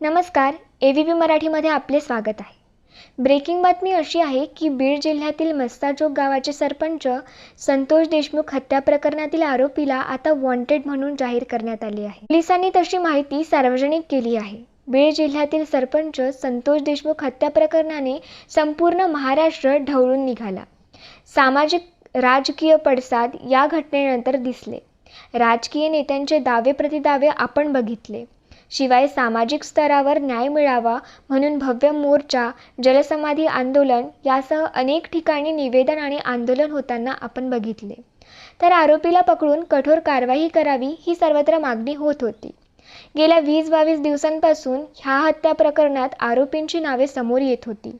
नमस्कार A V P मराठीमध्ये आपले स्वागत आहे. ब्रेकिंग बातमी अशी आहे की बीड जिल्ह्यातील मस्ताजोग गावाचे सरपंच संतोष देशमुख हत्या प्रकरणातील आरोपीला आता वॉन्टेड म्हणून जाहीर करण्यात आली आहे. पोलिसांनी तशी माहिती सार्वजनिक केली आहे. बीड जिल्ह्यातील सरपंच संतोष देशमुख हत्या प्रकरणाने संपूर्ण महाराष्ट्र ढवळून निघाला. सामाजिक राजकीय पडसाद या घटनेनंतर दिसले. राजकीय नेत्यांचे दावे प्रतिदावे आपण बघितले. शिवाय सामाजिक स्तरावर न्याय मिळावा म्हणून भव्य मोर्चा जलसमाधी आंदोलन यासह अनेक ठिकाणी निवेदन आणि आंदोलन होताना आपण बघितले. तर आरोपीला पकडून कठोर कारवाई करावी ही सर्वत्र मागणी होत होती. गेल्या वीस बावीस दिवसांपासून ह्या हत्या प्रकरणात आरोपींची नावे समोर येत होती.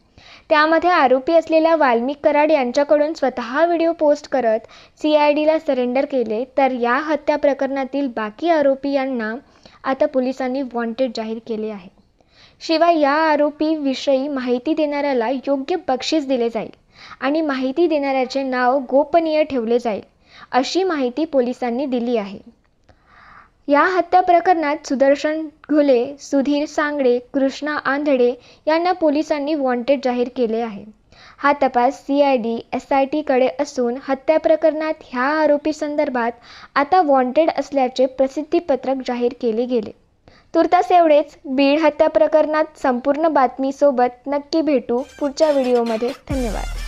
त्यामध्ये आरोपी असलेला वाल्मिक कराड यांच्याकडून स्वतः व्हिडिओ पोस्ट करत सी आय डीला सरेंडर केले. तर या हत्या प्रकरणातील बाकी आरोपी यांना आता पोलिसांनी वॉन्टेड जाहीर केले आहे. शिवाय या आरोपीविषयी माहिती देणाऱ्याला योग्य बक्षीस दिले जाईल आणि माहिती देणाऱ्याचे नाव गोपनीय ठेवले जाईल अशी माहिती पोलिसांनी दिली आहे. या हत्या प्रकरणात सुदर्शन घुले सुधीर सांगडे कृष्णा आंधळे यांना पोलिसांनी वॉन्टेड जाहीर केले आहे. हा तपास C I D S I टीकडे असून हत्या प्रकरणात ह्या आरोपी संदर्भात आता वॉन्टेड असल्याचे प्रसिद्धीपत्रक जाहीर केले गेले. तुर्तास एवढेच. बीड हत्या प्रकरणात संपूर्ण बातमीसोबत नक्की भेटू पुढच्या व्हिडिओमध्ये. धन्यवाद.